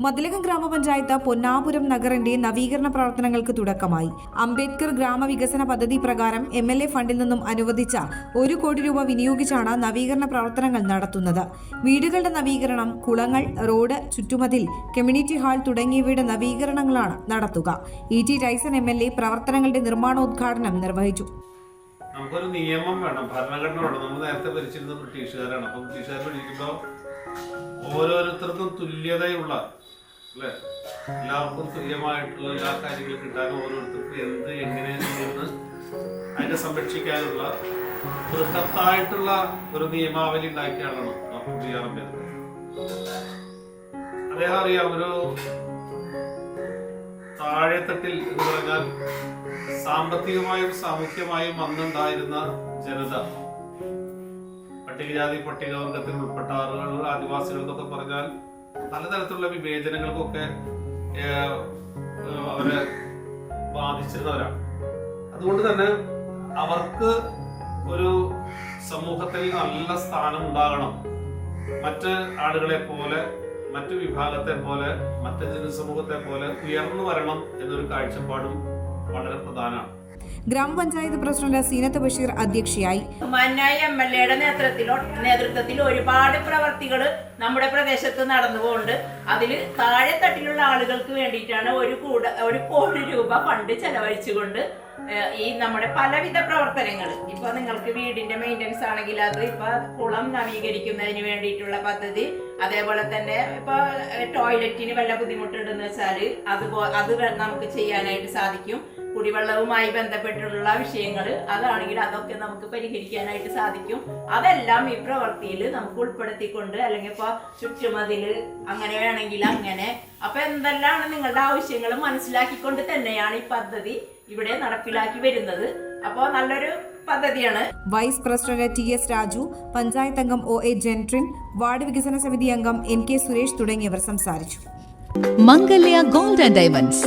മതിലകം ഗ്രാമപഞ്ചായത്ത് പൊന്നാപുരം നഗറിന്റെ നവീകരണ പ്രവർത്തനങ്ങൾക്ക് തുടക്കമായി. അംബേദ്കർ ഗ്രാമവികസന പദ്ധതി പ്രകാരം എം എൽ എ ഫണ്ടിൽ നിന്നും അനുവദിച്ച ഒരു കോടി രൂപ വിനിയോഗിച്ചാണ് നവീകരണ പ്രവർത്തനങ്ങൾ നടത്തുന്നത്. വീടുകളുടെ നവീകരണം കുളങ്ങൾ റോഡ് ചുറ്റുമതിൽ കമ്മ്യൂണിറ്റി ഹാൾ തുടങ്ങിയവയുടെ നവീകരണങ്ങളാണ് നടത്തുക. E T Taison M L A പ്രവർത്തനങ്ങളുടെ നിർമ്മാണോദ്ഘാടനം നിർവഹിച്ചു. നമുക്കൊരു നിയമം വേണം. ഭരണഘടന വേണം. നമ്മൾ നേരത്തെ ഭരിച്ചിരുന്നത് ബ്രിട്ടീഷുകാരാണ്. അപ്പം ബ്രിട്ടീഷുകാർ ഭരിക്കുമ്പോൾ ഓരോരുത്തർക്കും തുല്യതയുള്ള അല്ലേ? എല്ലാവർക്കും തുല്യമായിട്ടുള്ള എല്ലാ കാര്യങ്ങളും കിട്ടാനും ഓരോരുത്തർക്കും എന്ത് എങ്ങനെ അതിനെ സംരക്ഷിക്കാനുള്ള ബൃഹത്തായിട്ടുള്ള ഒരു നിയമാവലി ഉണ്ടാക്കിയ ആളാണ് ഡോക്ടർ ബി ആർ അംബേദ്കർ. അദ്ദേഹം അറിയാം ഒരു താഴെത്തട്ടിൽ എന്ന് പറഞ്ഞാൽ സാമ്പത്തികമായും സാമൂഹ്യമായും അന്നുണ്ടായിരുന്ന ജനത. പട്ടികജാതി പട്ടികവർഗത്തിൽ ഉൾപ്പെട്ട ആളുകൾ ആദിവാസികൾ എന്നൊക്കെ പറഞ്ഞാൽ പലതരത്തിലുള്ള വിവേചനങ്ങൾക്കൊക്കെ അവരെ ബാധിച്ചിരുന്നവരാണ്. അതുകൊണ്ട് തന്നെ അവർക്ക് ഒരു സമൂഹത്തിൽ നല്ല സ്ഥാനം ഉണ്ടാകണം. മറ്റ് ആളുകളെ പോലെ മറ്റു വിഭാഗത്തെ പോലെ മറ്റ് ജനസമൂഹത്തെ പോലെ ഉയർന്നു വരണം എന്നൊരു കാഴ്ചപ്പാടും വളരെ പ്രധാനമാണ്. ഗ്രാമപഞ്ചായത്ത് പ്രസിഡന്റ് സീനത്ത് ബഷീർ അധ്യക്ഷയായി. മാന്യായ എം എൽ എയുടെ നേതൃത്വത്തിലോ നേതൃത്വത്തിൽ ഒരുപാട് പ്രവർത്തികൾ നമ്മുടെ പ്രദേശത്ത് നടന്നുകൊണ്ട് അതിൽ താഴെത്തട്ടിലുള്ള ആളുകൾക്ക് വേണ്ടിയിട്ടാണ് ഒരു കൂട ഒരു കോടി രൂപ ഫണ്ട് ചെലവഴിച്ചുകൊണ്ട് ഈ നമ്മുടെ പലവിധ പ്രവർത്തനങ്ങൾ ഇപ്പൊ നിങ്ങൾക്ക് വീടിന്റെ മെയിന്റനൻസ് ആണെങ്കിൽ അത് ഇപ്പൊ കുളം നവീകരിക്കുന്നതിന് വേണ്ടിയിട്ടുള്ള പദ്ധതി. അതേപോലെ തന്നെ ഇപ്പൊ ടോയ്ലറ്റിന് വല്ല ബുദ്ധിമുട്ടുണ്ടെന്ന് വെച്ചാൽ അത് അത് നമുക്ക് ചെയ്യാനായിട്ട് സാധിക്കും. കുടിവെള്ളവുമായി ബന്ധപ്പെട്ടുള്ള വിഷയങ്ങൾ അതാണെങ്കിൽ അതൊക്കെ നമുക്ക് പരിഹരിക്കാനായിട്ട് സാധിക്കും. അതെല്ലാം ഈ പ്രവൃത്തിയിൽ നമുക്ക് ഉൾപ്പെടുത്തിക്കൊണ്ട് അല്ലെങ്കിൽ ഇപ്പോൾ ചുറ്റുമതിൽ അങ്ങനെ വേണമെങ്കിൽ അങ്ങനെ. അപ്പൊ എന്തെല്ലാം നിങ്ങളുടെ ആവശ്യങ്ങൾ മനസ്സിലാക്കിക്കൊണ്ട് തന്നെയാണ് ഈ പദ്ധതി ഇവിടെ നടപ്പിലാക്കി വരുന്നത്. അപ്പോൾ നല്ലൊരു പദ്ധതിയാണ്. Vice president T S Raju panchayat അംഗം ഒ എ ജെൻട്രിൻ വാർഡ് വികസന സമിതി അംഗം എൻ കെ സുരേഷ് തുടങ്ങിയവർ സംസാരിച്ചു. Mangalya gold and diamonds.